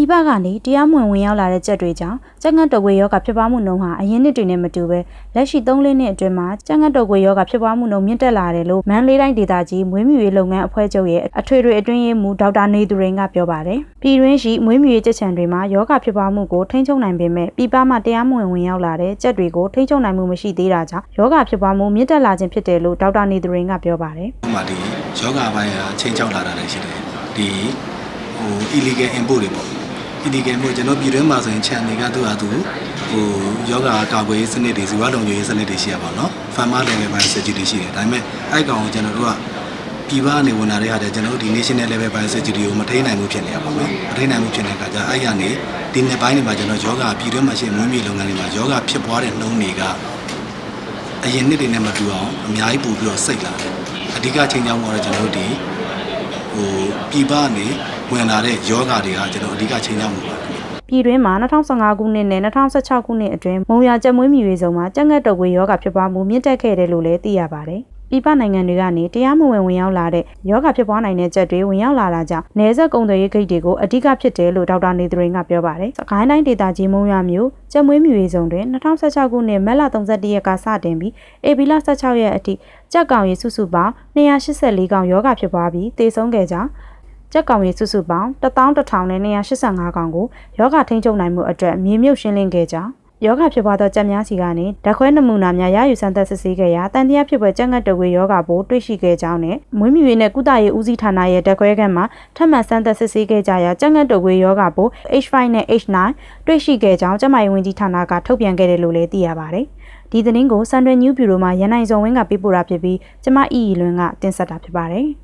ပြည်ပကနေတရားမဝင်ဝင်ရောက်လာတဲ့ကြက်တွေကြောင့်ကြက်ငတ်တော်ကွေယောဂဖြစ်ပွားမှုနှုန်းဟာအရင်နှစ်တွေနဲ့မတူပဲလက်ရှိ3လနှစ်အတွင်းမှာကြက်ငတ်တော်ကွေယောဂဖြစ်ပွားမှုနှုန်းမြင့်တက်လာတယ်လို့မန္တလေးတိုင်းဒေသကြီးမွေးမြူရေးလုပ်ငန်းအဖွဲ့ချုပ်ရဲ့အထွေထွေအတွင်းရေးမှူးဒေါက်တာနေသူရင်ကပြောပါတယ်။ပြည်တွင်းရှိမွေးမြူရေးကြက်ချံတွေမှာယောဂဖြစ်ပွားမှုကိုထိန်းချုပ်နိုင်ပေမဲ့ပြည်ပမှာတရားမဝင်ဝင်ရောက်လာတဲ့ကြက်တွေကိုထိန်းချုပ်နိုင်မှုမရှိသေးတာကြောင့်ယောဂဖြစ်ပွားမှုမြင့်တက်လာခြင်းဖြစ်တယ်လို့ဒေါက်တာနေသူရင်ကပြောပါတယ်။ဥပမာဒီယောဂဘိုင်းကချိန်ချောက်လာတာလည်းရှိတယ်ဒီဟို illegal import တွေပေါ့ illegal import ကျွန်တော်ပြည်တွင်းမှာဆိုရင်ခြံတွေကသူ့ဟာသူဟိုယောဂကာကွယ်ရေးစနစ်တွေဇီဝလုံခြုံရေးစနစ်တွေရှိရပါတော့ farmer level ဘိုင်း security တွေရှိတယ်ဒါပေမဲ့အဲ့ကောင်ကိုကျွန်တော်တို့ကပြည်ပကနေဝင်လာတဲ့ဟာတွေကျွန်တော်တို့ဒီ national level ဘိုင်း security ကိုမထိန်းနိုင်ဘူးဖြစ်နေရပါတော့မထိန်းနိုင်ဘူးဖြစ်နေတဲ့အခါကျအဲ့ရနေဒီနှစ်ပိုင်းတွေမှာကျွန်တော်ယောဂပြည်တွင်းမှာရှိတဲ့မွေးမြူလုပ်ငန်းတွေမှာယောဂဖြစ်ပွားတဲ့နှုန်းတွေကအရင်နှစ်တွေနဲ့မတူအောင်အများကြီးပို့ပြီးတော့စိတ်လာတယ်အဓိကချိန်ကြောင်းကတော့ကျွန်တော်တို့ဒီဟိုပြည်ပကနေ ဝင်လာတဲ့ယောဂတွေကကျွန်တော်အဓိကချိန်ကြမှုပါပြည်တွင်းမှာ2015ခုနှစ်နဲ့2016ခုနှစ်အတွင်းမုံရကြက်မွေးမြူရေးဆောင်မှာကြက်ငတ်တုပ်ကွေးယောဂဖြစ်ပွားမှုမြင့်တက်ခဲ့တယ်လို့လည်းသိရပါတယ်။ပြည်ပနိုင်ငံတွေကနေတရားမဝင်ဝင်ရောက်လာတဲ့ယောဂဖြစ်ပွားနိုင်တဲ့ကြက်တွေဝင်ရောက်လာတာကြောင့်နယ်စပ်ကုန်သွယ်ရေးဂိတ်တွေကိုအဓိကဖြစ်တယ်လို့ဒေါက်တာနေသူရင်ကပြောပါတယ်။စကိုင်းတိုင်းဒေသကြီးမုံရမြို့ကြက်မွေးမြူရေးဆောင်တွင်2016ခုနှစ်မတ်လ31ရက်ကစတင်ပြီးဧပြီလ16ရက်အထိကြက်ကောင်ရေစုစုပေါင်း284ကောင်ယောဂဖြစ်ပွားပြီးသေဆုံးခဲ့ကြောင်း ကြက်ကောင်ရေစုစုပေါင်း11285ကောင်ကိုယောဂထိန်းချုပ်နိုင်မှုအတွက်မြေမြုပ်ရှင်းလင်းခဲ့ကြောင်းယောဂဖြစ်ပွားသောကြက်များစီကနေဓာတ်ခွဲနမူနာများရယူစမ်းသပ်စစ်ဆေးခဲ့ရာတန်တရားဖြစ်ပွားကြက်ငတ်တဝေယောဂပိုးတွေ့ရှိခဲ့ကြောင်းနဲ့မွေးမြူရေးနဲ့ကုသရေးဦးစီးဌာနရဲ့ဓာတ်ခွဲခန်းမှာထပ်မံစမ်းသပ်စစ်ဆေးခဲ့ကြရာကြက်ငတ်တဝေယောဂပိုး H5 နဲ့ H9 တွေ့ရှိခဲ့ကြောင်းကျန်းမာရေးဝန်ကြီးဌာနကထုတ်ပြန်ခဲ့တယ်လို့လည်းသိရပါတယ်။ဒီသတင်းကို Sunday New Bureau မှာရန်နိုင်စုံဝင်းကပေးပို့တာဖြစ်ပြီးကျမအီအီလွင်ကတင်ဆက်တာဖြစ်ပါတယ်။